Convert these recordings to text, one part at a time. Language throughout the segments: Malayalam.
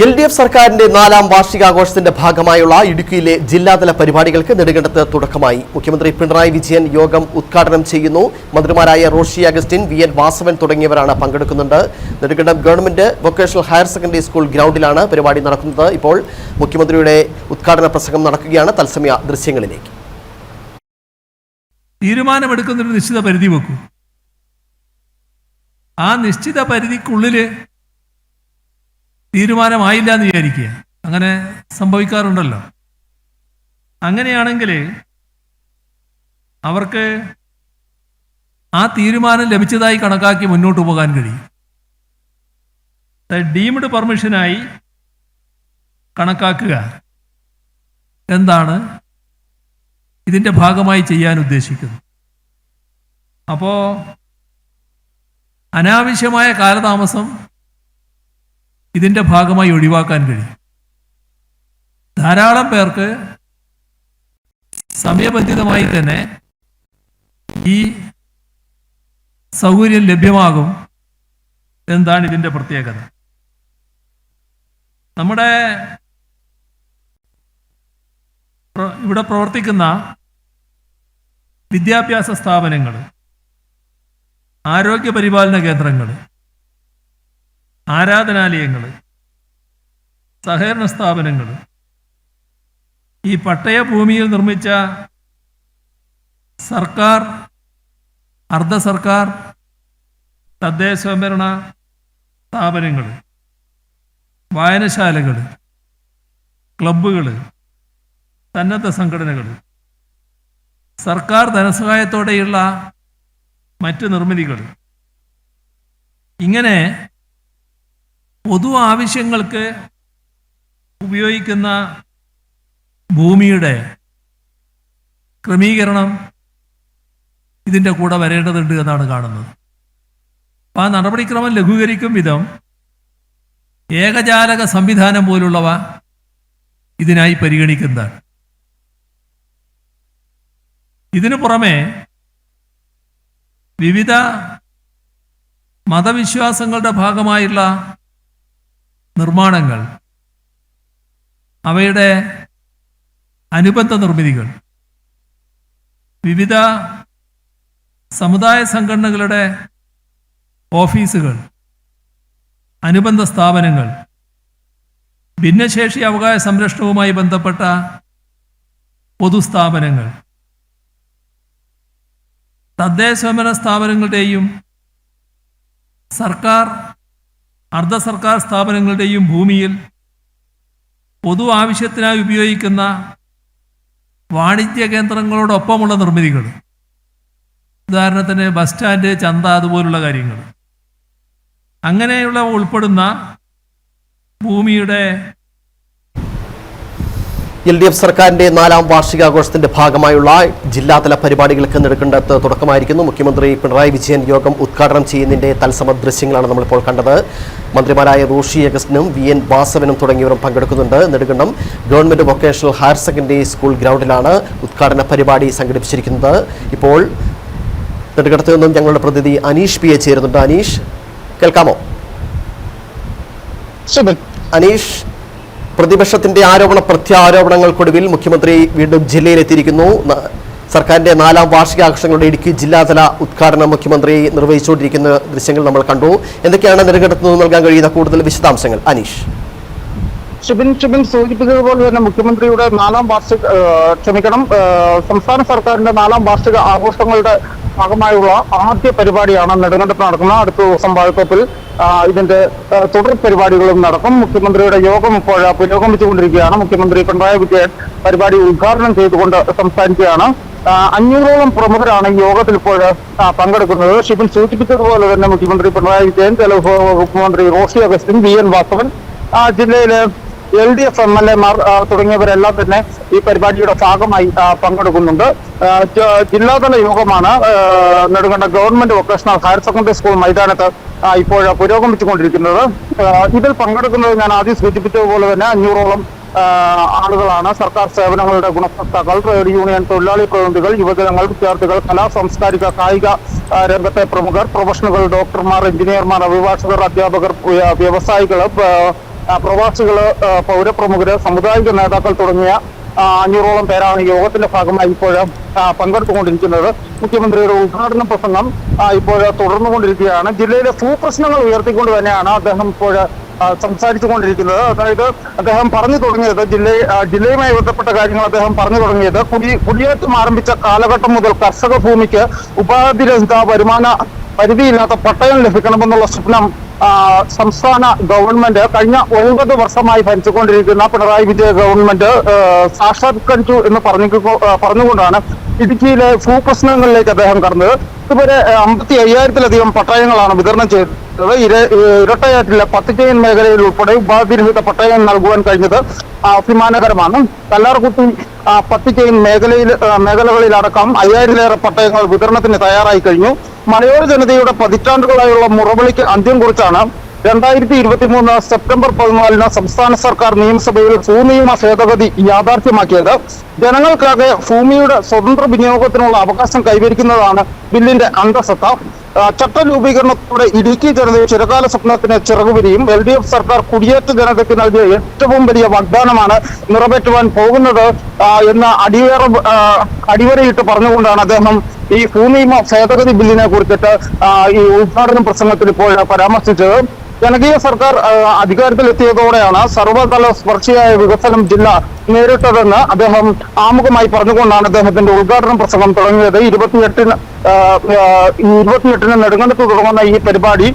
എൽ ഡി എഫ് സർക്കാരിന്റെ നാലാം വാർഷികാഘോഷത്തിന്റെ ഭാഗമായുള്ള ഇടുക്കിയിലെ ജില്ലാതല പരിപാടികൾക്ക് നെടുങ്കണ്ടത്ത് തുടക്കമായി. മുഖ്യമന്ത്രി പിണറായി വിജയൻ യോഗം ഉദ്ഘാടനം ചെയ്യുന്നു. മന്ത്രിമാരായ റോഷി അഗസ്റ്റിൻ വി എൻ വാസവൻ തുടങ്ങിയവരാണ് പങ്കെടുക്കുന്നുണ്ട്. Nedunkandam government vocational higher secondary school ഗ്രൗണ്ടിലാണ് പരിപാടി നടക്കുന്നത്. ഇപ്പോൾ മുഖ്യമന്ത്രിയുടെ ഉദ്ഘാടന പ്രസംഗം നടക്കുകയാണ്. തത്സമയ ദൃശ്യങ്ങളിലേക്ക്. തീരുമാനമെടുക്കുന്നൊരു നിശ്ചിത പരിധി വെക്കും. ആ നിശ്ചിത പരിധിക്കുള്ളിൽ തീരുമാനമായില്ല എന്ന് വിചാരിക്കുക. അങ്ങനെ സംഭവിക്കാറുണ്ടല്ലോ. അങ്ങനെയാണെങ്കിൽ അവർക്ക് ആ തീരുമാനം ലഭിച്ചതായി കണക്കാക്കി മുന്നോട്ട് പോകാൻ കഴിയും. ഡീംഡ് പെർമിഷനായി കണക്കാക്കുക എന്താണ് ഇതിന്റെ ഭാഗമായി ചെയ്യാൻ ഉദ്ദേശിക്കുന്നു അപ്പോൾ അനാവശ്യമായ കാലതാമസം ഇതിന്റെ ഭാഗമായി ഒഴിവാക്കാൻ കഴിയും. ധാരാളം പേർക്ക് സമയബന്ധിതമായി തന്നെ ഈ സൗകര്യം ലഭ്യമാകും എന്താണ് ഇതിന്റെ പ്രത്യേകത. നമ്മുടെ ഇവിടെ പ്രവർത്തിക്കുന്ന വിദ്യാഭ്യാസ സ്ഥാപനങ്ങൾ ആരോഗ്യ പരിപാലന കേന്ദ്രങ്ങൾ ആരാധനാലയങ്ങൾ സഹകരണ സ്ഥാപനങ്ങൾ ഈ പട്ടയ ഭൂമിയിൽ നിർമ്മിച്ച സർക്കാർ അർദ്ധ സർക്കാർ തദ്ദേശ സ്വയംഭരണ സ്ഥാപനങ്ങൾ വായനശാലകൾ ക്ലബ്ബുകൾ സന്നദ്ധ സംഘടനകൾ സർക്കാർ ധനസഹായത്തോടെയുള്ള മറ്റ് നിർമ്മിതികൾ ഇങ്ങനെ പൊതു ആവശ്യങ്ങൾക്ക് ഉപയോഗിക്കുന്ന ഭൂമിയുടെ ക്രമീകരണം ഇതിന്റെ കൂടെ വരേണ്ടതുണ്ട് എന്നാണ് കാണുന്നത്. അപ്പം ആ നടപടിക്രമം ലഘൂകരിക്കും വിധം ഏകജാലക സംവിധാനം പോലുള്ളവ ഇതിനായി പരിഗണിക്കുന്നതാണ്. ഇതിനു പുറമെ വിവിധ മതവിശ്വാസങ്ങളുടെ ഭാഗമായുള്ള നിർമ്മാണങ്ങൾ അവയുടെ അനുബന്ധ നിർമ്മിതികൾ വിവിധ സമുദായ സംഘടനകളുടെ ഓഫീസുകൾ അനുബന്ധ സ്ഥാപനങ്ങൾ ഭിന്നശേഷി അവകാശ സംരക്ഷണവുമായി ബന്ധപ്പെട്ട പൊതുസ്ഥാപനങ്ങൾ തദ്ദേശ സ്ഥാപനങ്ങളുടെയും സർക്കാർ അർദ്ധ സർക്കാർ സ്ഥാപനങ്ങളുടെയും ഭൂമിയിൽ പൊതു ആവശ്യത്തിനായി ഉപയോഗിക്കുന്ന വാണിജ്യ കേന്ദ്രങ്ങളോടൊപ്പമുള്ള നിർമ്മിതികൾ. ഉദാഹരണത്തിന് ബസ് സ്റ്റാൻഡ് ചന്ത അതുപോലുള്ള കാര്യങ്ങൾ. അങ്ങനെയുള്ള ഉൾപ്പെടുന്ന ഭൂമിയുടെ എൽ ഡി എഫ് സർക്കാരിന്റെ നാലാം വാർഷികാഘോഷത്തിന്റെ ഭാഗമായുള്ള ജില്ലാതല പരിപാടികൾക്ക് നെടുക്കണ്ടത്ത് തുടക്കമായിരിക്കുന്നു. മുഖ്യമന്ത്രി പിണറായി വിജയൻ യോഗം ഉദ്ഘാടനം ചെയ്യുന്നതിന്റെ തത്സമ ദൃശ്യങ്ങളാണ് നമ്മളിപ്പോൾ കണ്ടത്. മന്ത്രിമാരായ റോഷി അഗസ്റ്റിനും വി എൻ വാസവനും തുടങ്ങിയവരും പങ്കെടുക്കുന്നുണ്ട്. Nedukandam government vocational higher secondary school ഗ്രൗണ്ടിലാണ് ഉദ്ഘാടന പരിപാടി സംഘടിപ്പിച്ചിരിക്കുന്നത്. ഇപ്പോൾ നെടുകണ്ടത്ത് നിന്നും ഞങ്ങളുടെ പ്രതിനിധി അനീഷ് പി എ ചേരുന്നുണ്ട്. അനീഷ് കേൾക്കാമോ? അനീഷ് പ്രതിപക്ഷത്തിന്റെ ആരോപണ പ്രത്യാരോപണങ്ങൾക്കൊടുവിൽ മുഖ്യമന്ത്രി വീണ്ടും ജില്ലയിലെത്തിയിരിക്കുന്നു. സർക്കാരിന്റെ നാലാം വാർഷികാഘോഷങ്ങളുടെ ഇടുക്കി ജില്ലാതല ഉദ്ഘാടനം മുഖ്യമന്ത്രി നിർവഹിച്ചുകൊണ്ടിരിക്കുന്ന ദൃശ്യങ്ങൾ നമ്മൾ കണ്ടു. എന്തൊക്കെയാണ് നിലകെടുത്തുനിന്ന് നിന്ന് നൽകാൻ കഴിയുന്ന കൂടുതൽ വിശദാംശങ്ങൾ അനീഷ്. ഷിബിൻ ഷിബിൻ സൂചിപ്പിച്ചത് പോലെ തന്നെ മുഖ്യമന്ത്രിയുടെ നാലാം വാർഷിക ക്ഷമിക്കണം സംസ്ഥാന സർക്കാരിന്റെ നാലാം വാർഷിക ആഘോഷങ്ങളുടെ ഭാഗമായുള്ള ആദ്യ പരിപാടിയാണ് നെടുങ്കണ്ടത്ത് നടക്കുന്നത്. അടുത്ത ദിവസം വാഴത്തോപ്പിൽ ഇതിന്റെ തുടർ പരിപാടികളും നടക്കും. മുഖ്യമന്ത്രിയുടെ യോഗം ഇപ്പോൾ പുരോഗമിച്ചുകൊണ്ടിരിക്കുകയാണ്. മുഖ്യമന്ത്രി പിണറായി വിജയൻ പരിപാടി ഉദ്ഘാടനം ചെയ്തുകൊണ്ട് സംസാരിക്കുകയാണ്. അഞ്ഞൂറോളം പ്രമുഖരാണ് യോഗത്തിൽ ഇപ്പോൾ പങ്കെടുക്കുന്നത്. ഷിബിൻ സൂചിപ്പിച്ചതുപോലെ തന്നെ മുഖ്യമന്ത്രി പിണറായി വിജയൻ ജലവിഭവ മന്ത്രി റോഷി അഗസ്റ്റിൻ വി എൻ വാസവൻ ജില്ലയിലെ L D F M L എമാർ തുടങ്ങിയവരെല്ലാം തന്നെ ഈ പരിപാടിയുടെ ഭാഗമായി പങ്കെടുക്കുന്നുണ്ട്. ജില്ലാതല യോഗമാണ് Nedunkanda government vocational higher secondary school മൈതാനത്ത് ഇപ്പോൾ പുരോഗമിച്ചുകൊണ്ടിരിക്കുന്നത്. ഇതിൽ പങ്കെടുക്കുന്നത് ഞാൻ ആദ്യം സൂചിപ്പിച്ചതുപോലെ തന്നെ അഞ്ഞൂറോളം ആളുകളാണ്. സർക്കാർ സേവനങ്ങളുടെ ഗുണഭോക്താക്കൾ ട്രേഡ് യൂണിയൻ തൊഴിലാളി പ്രതിനിധികൾ യുവജനങ്ങൾ വിദ്യാർത്ഥികൾ കലാ സാംസ്കാരിക കായിക രംഗത്തെ പ്രമുഖർ പ്രൊഫഷണലുകൾ ഡോക്ടർമാർ എഞ്ചിനീയർമാർ അഭിഭാഷകർ അധ്യാപകർ വ്യ- വ്യവസായികൾ പ്രവാസികൾ പൗരപ്രമുഖര് സമുദായിക നേതാക്കൾ തുടങ്ങിയ അഞ്ഞൂറോളം പേരാണ് യോഗത്തിന്റെ ഭാഗമായി ഇപ്പോൾ പങ്കെടുത്തുകൊണ്ടിരിക്കുന്നത്. മുഖ്യമന്ത്രിയുടെ ഉദ്ഘാടന പ്രസംഗം ഇപ്പോൾ തുടർന്നുകൊണ്ടിരിക്കുകയാണ്. ജില്ലയിലെ ഭൂപ്രശ്നങ്ങൾ ഉയർത്തിക്കൊണ്ട് തന്നെയാണ് അദ്ദേഹം ഇപ്പോൾ സംസാരിച്ചു സംസാരിച്ചുകൊണ്ടിരിക്കുന്നത്. അതായത് അദ്ദേഹം പറഞ്ഞു തുടങ്ങിയത് ജില്ല ജില്ലയുമായി ബന്ധപ്പെട്ട കാര്യങ്ങൾ അദ്ദേഹം പറഞ്ഞു തുടങ്ങിയത് കുടി കുടിയേറ്റം ആരംഭിച്ച കാലഘട്ടം മുതൽ കർഷക ഭൂമിക്ക് ഉപാധിരഹിത വരുമാന പരിധിയില്ലാത്ത പട്ടയം ലഭിക്കണമെന്നുള്ള സ്വപ്നം സംസ്ഥാന ഗവൺമെന്റ് കഴിഞ്ഞ ഒൻപത് വർഷമായി ഭരിച്ചുകൊണ്ടിരിക്കുന്ന പിണറായി വിജയ ഗവൺമെന്റ് സാക്ഷാത്കരിച്ചു എന്ന് പറഞ്ഞു പറഞ്ഞുകൊണ്ടാണ് ഇടുക്കിയിലെ ഭൂപ്രശ്നങ്ങളിലേക്ക് അദ്ദേഹം കടന്നത്. ഇതുവരെ അമ്പത്തി അയ്യായിരത്തിലധികം പട്ടയങ്ങളാണ് വിതരണം ചെയ്തത്. ഇര ഇരട്ടയാറ്റിലെ പത്തുചെയിൻ മേഖലയിൽ ഉൾപ്പെടെ ഉപാധിരഹിത പട്ടയം നൽകുവാൻ കഴിഞ്ഞത് അഭിമാനകരമാണ്. കല്ലാർകുട്ടി ആ, പത്തുചെയിൻ മേഖലയിൽ മേഖലകളിലടക്കം അയ്യായിരത്തിലേറെ പട്ടയങ്ങൾ വിതരണത്തിന് തയ്യാറായി കഴിഞ്ഞു. മലയോര ജനതയുടെ പതിറ്റാണ്ടുകളായുള്ള മുറവിളിക്ക് അന്ത്യം കുറിച്ചാണ് രണ്ടായിരത്തി ഇരുപത്തി മൂന്ന് സെപ്റ്റംബർ പതിനാലിന് സംസ്ഥാന സർക്കാർ നിയമസഭയിൽ ഭൂനിയമ ഭേദഗതി യാഥാർത്ഥ്യമാക്കിയത്. ജനങ്ങൾക്കാകെ ഭൂമിയുടെ സ്വതന്ത്ര വിനിയോഗത്തിനുള്ള അവകാശം കൈവരിക്കുന്നതാണ് ബില്ലിന്റെ അന്തസത്ത. ആ, ചട്ട രൂപീകരണത്തോടെ ഇടുക്കി ജനതയെ ചിരകാല സ്വപ്നത്തിന് ചിറകുവിരിയും എൽ ഡി എഫ് സർക്കാർ കുടിയേറ്റ ജനതയ്ക്ക് നൽകിയ ഏറ്റവും വലിയ വാഗ്ദാനമാണ് നിറവേറ്റുവാൻ പോകുന്നത് എന്ന അടിവേറ അടിവരയിട്ട് പറഞ്ഞുകൊണ്ടാണ് അദ്ദേഹം ഈ ഭൂമി ഭേദഗതി ബില്ലിനെ കുറിച്ചിട്ട് ഈ ഉദ്ഘാടന പ്രസംഗത്തിൽ ഇപ്പോൾ പരാമർശിച്ചത്. ജനകീയ സർക്കാർ അധികാരത്തിലെത്തിയതോടെയാണ് സർവതല സ്പർശിയായ വികസനം ജില്ല നേരിട്ടതെന്ന് അദ്ദേഹം ആമുഖമായി പറഞ്ഞുകൊണ്ടാണ് അദ്ദേഹത്തിന്റെ ഉദ്ഘാടന പ്രസംഗം തുടങ്ങിയത്. ഇരുപത്തിയെട്ടിന് ഇരുപത്തിയെട്ടിന് നെടുങ്കണ്ടത്ത് തുടങ്ങുന്ന ഈ പരിപാടി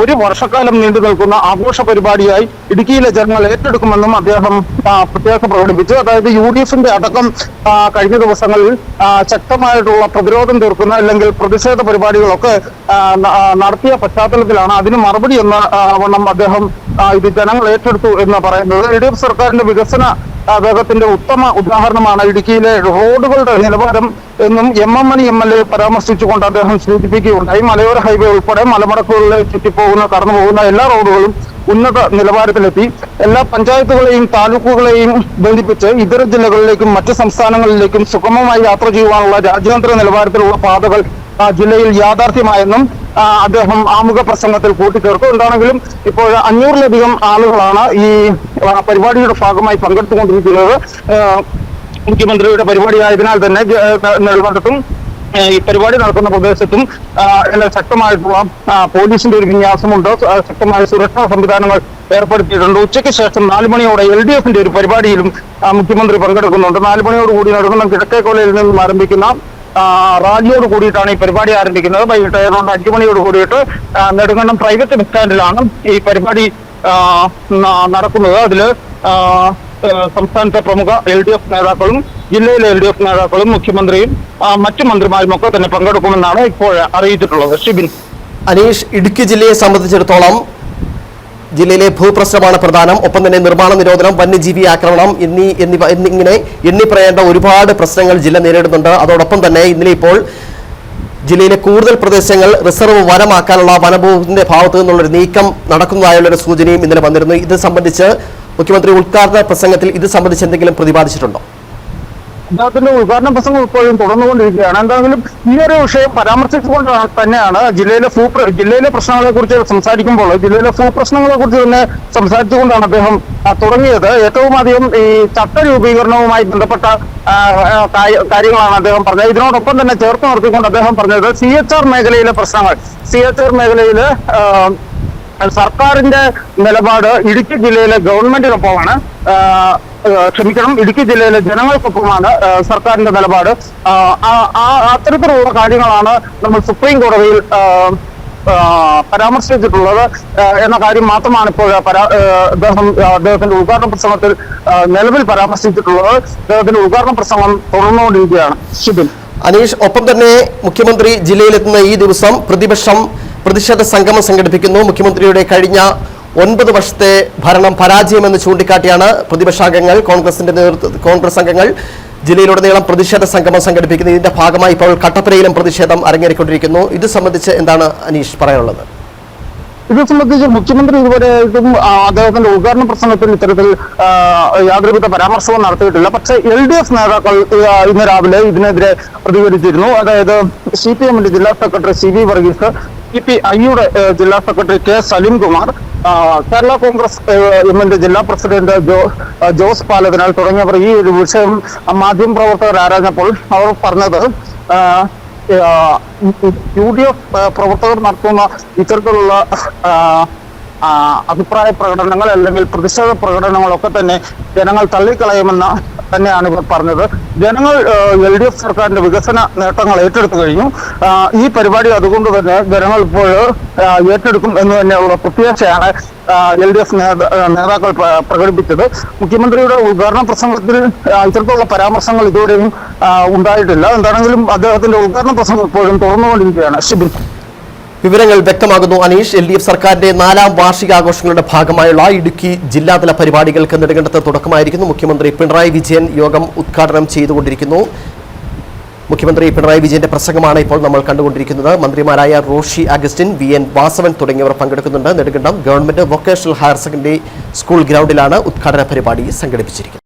ഒരു വർഷക്കാലം നീണ്ടു നിൽക്കുന്ന ആഘോഷ പരിപാടിയായി ഇടുക്കിയിലെ ജനങ്ങൾ ഏറ്റെടുക്കുമെന്നും അദ്ദേഹം ആ, പ്രത്യാശ പ്രകടിപ്പിച്ചു. അതായത് യു ഡി എഫിന്റെ അടക്കം കഴിഞ്ഞ ദിവസങ്ങളിൽ ശക്തമായിട്ടുള്ള പ്രതിരോധം തീർക്കുന്ന അല്ലെങ്കിൽ പ്രതിഷേധ പരിപാടികളൊക്കെ നടത്തിയ പശ്ചാത്തലത്തിലാണ് അതിന് മറുപടി എന്ന വണ്ണം അദ്ദേഹം ഇത് ജനങ്ങൾ ഏറ്റെടുത്തു എന്ന് പറയുന്നത്. എൽ ഡി എഫ് സർക്കാരിന്റെ വികസന വേഗത്തിന്റെ ഉത്തമ ഉദാഹരണമാണ് ഇടുക്കിയിലെ റോഡുകളുടെ നിലവാരം എന്നും M M Mani M L A പരാമർശിച്ചുകൊണ്ട് അദ്ദേഹം സൂചിപ്പിക്കുകയുണ്ടായി. മലയോര ഹൈവേ ഉൾപ്പെടെ മലമടക്കുകളിലെ ചുറ്റിപ്പോകുന്ന കടന്നു പോകുന്ന എല്ലാ റോഡുകളും ഉന്നത നിലവാരത്തിലെത്തി. എല്ലാ പഞ്ചായത്തുകളെയും താലൂക്കുകളെയും ബന്ധിപ്പിച്ച് ഇതര ജില്ലകളിലേക്കും മറ്റ് സംസ്ഥാനങ്ങളിലേക്കും സുഗമമായി യാത്ര ചെയ്യുവാനുള്ള രാജ്യാന്തര നിലവാരത്തിലുള്ള പാതകൾ ജില്ലയിൽ യാഥാർത്ഥ്യമായെന്നും അദ്ദേഹം ആമുഖ പ്രസംഗത്തിൽ കൂട്ടിച്ചേർത്തു. എന്താണെങ്കിലും ഇപ്പോൾ അഞ്ഞൂറിലധികം ആളുകളാണ് ഈ പരിപാടിയുടെ ഭാഗമായി പങ്കെടുത്തുകൊണ്ടിരിക്കുന്നത്. മുഖ്യമന്ത്രിയുടെ പരിപാടി ആയതിനാൽ തന്നെ ജ- ന- നെടുങ്കണ്ടത്തും ആ, ഈ പരിപാടി നടക്കുന്ന പ്രദേശത്തും ശക്തമായിട്ടുള്ള പോലീസിന്റെ ഒരു വിന്യാസമുണ്ട്. ശക്തമായ സുരക്ഷാ സംവിധാനങ്ങൾ ഏർപ്പെടുത്തിയിട്ടുണ്ട്. ഉച്ചയ്ക്ക് ശേഷം നാല് മണിയോടെ എൽ ഡി എഫിന്റെ ഒരു പരിപാടിയിലും മുഖ്യമന്ത്രി പങ്കെടുക്കുന്നുണ്ട്. നാല് മണിയോടുകൂടി നടക്കുന്ന കിഴക്കേക്കോലയിൽ നിന്നും ആരംഭിക്കുന്ന റാലിയോട് കൂടിയിട്ടാണ് ഈ പരിപാടി ആരംഭിക്കുന്നത്. വൈകിട്ട് ഏതാണ്ട് അഞ്ചു മണിയോട് കൂടിയിട്ട് നെടുങ്കണ്ടം പ്രൈവറ്റ് ബസ് സ്റ്റാൻഡിലാണ് ഈ പരിപാടി നടക്കുന്നത്. ആ, സംസ്ഥാനത്തെ പ്രമുഖ എൽ ഡി എഫ് നേതാക്കളും ജില്ലയിലെ എൽ ഡി എഫ് നേതാക്കളും മുഖ്യമന്ത്രിയും മറ്റു മന്ത്രിമാരും ഒക്കെ തന്നെ പങ്കെടുക്കുമെന്നാണ് ഇപ്പോൾ അറിയിച്ചിട്ടുള്ളത്. ഷിബിൻ. അനീഷ് ഇടുക്കി ജില്ലയെ സംബന്ധിച്ചിടത്തോളം ജില്ലയിലെ ഭൂപ്രശ്നമാണ് പ്രധാനം. ഒപ്പം തന്നെ നിർമ്മാണ നിരോധനം വന്യജീവി ആക്രമണം എന്നീ എന്നിവ എന്നിങ്ങനെ എണ്ണിപ്പറയേണ്ട ഒരുപാട് പ്രശ്നങ്ങൾ ജില്ല നേരിടുന്നുണ്ട്. അതോടൊപ്പം തന്നെ ഇന്നലെ ഇപ്പോൾ ജില്ലയിലെ കൂടുതൽ പ്രദേശങ്ങൾ റിസർവ് വനമാക്കാനുള്ള വനഭൂമിന്റെ ഭാഗത്തു നിന്നുള്ളൊരു നീക്കം നടക്കുന്നതായുള്ളൊരു സൂചനയും ഇന്നലെ വന്നിരുന്നു. ഇത് സംബന്ധിച്ച് മുഖ്യമന്ത്രി ഉദ്ഘാടന പ്രസംഗത്തിൽ ഇത് സംബന്ധിച്ച് എന്തെങ്കിലും പ്രതിപാദിച്ചിട്ടുണ്ടോ? അദ്ദേഹത്തിന്റെ ഉദ്ഘാടന പ്രസംഗം ഇപ്പോഴും തുടർന്നുകൊണ്ടിരിക്കുകയാണ്. എന്താണെങ്കിലും ഈ ഒരു വിഷയം പരാമർശിച്ചുകൊണ്ട് തന്നെയാണ് ജില്ലയിലെ ഭൂ ജില്ലയിലെ പ്രശ്നങ്ങളെ കുറിച്ച് സംസാരിക്കുമ്പോൾ ജില്ലയിലെ ഭൂപ്രശ്നങ്ങളെ കുറിച്ച് തന്നെ സംസാരിച്ചുകൊണ്ടാണ് അദ്ദേഹം തുടങ്ങിയത്. ഏറ്റവും അധികം ഈ ചട്ട രൂപീകരണവുമായി ബന്ധപ്പെട്ട കാര്യങ്ങളാണ് അദ്ദേഹം പറഞ്ഞത്. ഇതിനോടൊപ്പം തന്നെ ചേർത്ത് നിർത്തിക്കൊണ്ട് അദ്ദേഹം പറഞ്ഞത് സി എച്ച് ആർ മേഖലയിലെ പ്രശ്നങ്ങൾ. സി എച്ച് ആർ മേഖലയിൽ സർക്കാരിന്റെ നിലപാട് ഇടുക്കി ജില്ലയിലെ ഗവൺമെന്റിനൊപ്പമാണ്. ക്ഷമിക്കണം. ഇടുക്കി ജില്ലയിലെ ജനങ്ങൾക്കൊപ്പമാണ് സർക്കാരിന്റെ നിലപാട്. അത്തരത്തിലുള്ള കാര്യങ്ങളാണ് നമ്മൾ സുപ്രീം കോടതിയിൽ പരാമർശിച്ചിട്ടുള്ളത്. എന്ന കാര്യം മാത്രമാണ് ഇപ്പോൾ അദ്ദേഹം അദ്ദേഹത്തിന്റെ ഉദ്ഘാടന പ്രസംഗത്തിൽ നിലവിൽ പരാമർശിച്ചിട്ടുള്ളത്. അദ്ദേഹത്തിന്റെ ഉദ്ഘാടന പ്രസംഗം തുടർന്നുകൊണ്ടിരിക്കുകയാണ്. ഷിബിൻ. അനീഷ് ഒപ്പം തന്നെ മുഖ്യമന്ത്രി ജില്ലയിലെത്തുന്ന ഈ ദിവസം പ്രതിപക്ഷം പ്രതിഷേധ സംഗമം സംഘടിപ്പിക്കുന്നു. മുഖ്യമന്ത്രിയുടെ കഴിഞ്ഞ ഒൻപത് വർഷത്തെ ഭരണം പരാജയമെന്ന് ചൂണ്ടിക്കാട്ടിയാണ് പ്രതിപക്ഷാംഗങ്ങൾ കോൺഗ്രസിന്റെ നേതൃത്വ കോൺഗ്രസ് അംഗങ്ങൾ ജില്ലയിലുടനീളം പ്രതിഷേധ സംഗമം സംഘടിപ്പിക്കുന്നു ഇതിന്റെ ഭാഗമായി ഇപ്പോൾ കട്ടപ്പനയിലും പ്രതിഷേധം അരങ്ങേറിക്കൊണ്ടിരിക്കുന്നു. ഇത് സംബന്ധിച്ച് എന്താണ് അനീഷ് പറയാനുള്ളത്? ഇത് സംബന്ധിച്ച് മുഖ്യമന്ത്രി ഇതുവരെ ഇതും അദ്ദേഹത്തിന്റെ ഉദ്ഘാടന പ്രസംഗത്തിൽ ഇത്തരത്തിൽ യാതൊരുവിധ പരാമർശവും നടത്തിയിട്ടില്ല. പക്ഷേ എൽ ഡി എഫ് നേതാക്കൾ ഇന്ന് രാവിലെ ഇതിനെതിരെ പ്രതികരിച്ചിരുന്നു. അതായത് സി പി എമ്മിന്റെ ജില്ലാ secretary C V Varghese C P ഐയുടെ ജില്ലാ സെക്രട്ടറി കെ സലീംകുമാർ കേരള കോൺഗ്രസ് എമ്മിന്റെ ജില്ലാ പ്രസിഡന്റ് ജോസ് പാലതിനാൽ തുടങ്ങിയവർ ഈ ഒരു വിഷയം മാധ്യമപ്രവർത്തകർ ആരാഞ്ഞപ്പോൾ അവർ പറഞ്ഞത് യു ഡി എഫ് പ്രവർത്തകർ നടത്തുന്ന ഇത്തരത്തിലുള്ള അഭിപ്രായ പ്രകടനങ്ങൾ അല്ലെങ്കിൽ പ്രതിഷേധ പ്രകടനങ്ങളൊക്കെ തന്നെ ജനങ്ങൾ തള്ളിക്കളയുമെന്ന് തന്നെയാണ് ഇവർ പറഞ്ഞത്. ജനങ്ങൾ എൽ ഡി എഫ് സർക്കാരിന്റെ വികസന നേട്ടങ്ങൾ ഏറ്റെടുത്തു കഴിഞ്ഞു. ഈ പരിപാടി അതുകൊണ്ട് തന്നെ ജനങ്ങൾ ഇപ്പോൾ ഏറ്റെടുക്കും എന്ന് തന്നെയുള്ള പ്രത്യാശയാണ് എൽ ഡി എഫ് നേതാക്കൾ പ്രകടിപ്പിച്ചത്. മുഖ്യമന്ത്രിയുടെ ഉദ്ഘാടന പ്രസംഗത്തിൽ ഇത്തരത്തിലുള്ള പരാമർശങ്ങൾ ഇതുവരെയും ഉണ്ടായിട്ടില്ല. എന്താണെങ്കിലും അദ്ദേഹത്തിന്റെ ഉദ്ഘാടന പ്രസംഗം ഇപ്പോഴും തുറന്നുകൊണ്ടിരിക്കുകയാണ് ഷിബിൻ വിവരങ്ങൾ വ്യക്തമാകുന്നു. അനീഷ് എൽ ഡി എഫ് സർക്കാരിന്റെ നാലാം വാർഷികാഘോഷങ്ങളുടെ ഭാഗമായുള്ള ഇടുക്കി ജില്ലാതല പരിപാടികൾക്ക് നെടുങ്കണ്ടത്ത് തുടക്കമായിരിക്കുന്നു. മുഖ്യമന്ത്രി പിണറായി വിജയൻ യോഗം ഉദ്ഘാടനം ചെയ്തുകൊണ്ടിരിക്കുന്നു. മുഖ്യമന്ത്രി പിണറായി വിജയന്റെ പ്രസംഗമാണ് ഇപ്പോൾ നമ്മൾ കണ്ടുകൊണ്ടിരിക്കുന്നത്. മന്ത്രിമാരായ റോഷി അഗസ്റ്റിൻ വി എൻ വാസവൻ തുടങ്ങിയവർ പങ്കെടുക്കുന്നുണ്ട്. Nedunkandam government vocational higher secondary school ഗ്രൗണ്ടിലാണ് ഉദ്ഘാടന പരിപാടി സംഘടിപ്പിച്ചിരിക്കുന്നത്.